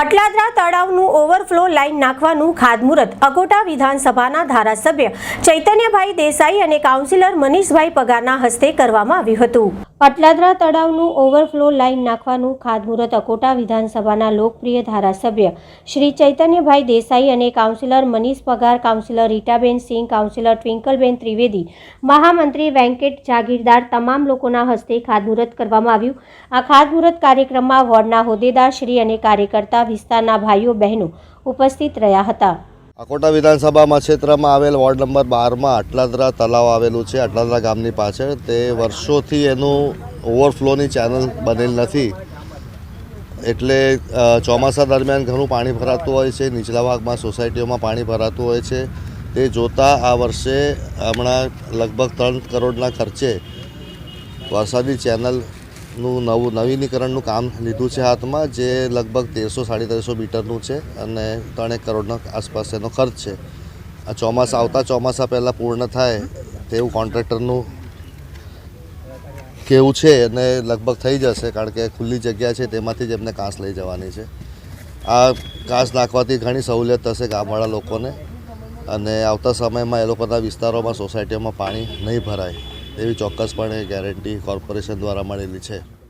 Atladara તળાવનું overflow line નાખવાનું ખાતમુહૂર્ત. અકોટા વિધાનસભાના ધારાસભ્ય ચૈતન્યભાઈ દેસાઈ અને કાઉન્સિલર મનીષભાઈ પગારના હસ્તે કરવામાં આવ્યું હતું. અટલાદરા તળાવનું ઓવરફ્લો લાઇન નાખવાનું ખાતમુહૂર્ત અકોટા વિધાનસભાના લોકપ્રિય ધારાસભ્ય શ્રી ચૈતન્યભાઈ દેસાઈ અને councillor Manish Pagar, councillor Ritaben Singh, councillor Twinkleben Trivedi, મહામંત્રી વેંકટ જાગીરદાર તમામ લોકોના હસ્તે ખાતમુહૂર્ત કરવામાં આવ્યું. આ ખાતમુહૂર્ત કાર્યક્રમમાં વોર્ડના હોદ્દેદાર શ્રી અને કાર્યકર્તા વિસ્તારના ભાઈઓ બહેનો ઉપસ્થિત રહ્યા હતા. અકોટા વિધાનસભામાં ક્ષેત્રમાં આવેલ વોર્ડ નંબર બારમાં આટલાદરા તલાવ આવેલું છે. આટલાદરા ગામની પાછળ તે વર્ષોથી એનું ઓવરફ્લોની ચેનલ બનેલ નથી. એટલે ચોમાસા દરમિયાન ઘણું પાણી ભરાતું હોય છે. નીચલા ભાગમાં સોસાયટીઓમાં પાણી ભરાતું હોય છે. તે જોતાં આ વર્ષે હમણાં લગભગ ત્રણ કરોડના ખર્ચે વરસાદી ચેનલનું નવું નવીનીકરણનું કામ લીધું છે હાથમાં, જે લગભગ તેરસો સાડી તેરસો મીટરનું છે અને ત્રણેક કરોડનો આસપાસ એનો ખર્ચ છે. આ ચોમાસા આવતા ચોમાસા પહેલાં પૂર્ણ થાય તેવું કોન્ટ્રાક્ટરનું કેવું છે અને લગભગ થઈ જશે, કારણ કે ખુલ્લી જગ્યા છે, તેમાંથી જ એમને કાંસ લઈ જવાની છે. આ કાંસ નાખવાથી ઘણી સહુલિયત થશે ગામવાળા લોકોને અને આવતા સમયમાં એ લોકોના વિસ્તારોમાં, સોસાયટીઓમાં પાણી નહીં ભરાય. એવી ચોક્કસપણે ગેરંટી કોર્પોરેશન દ્વારા મળેલી છે.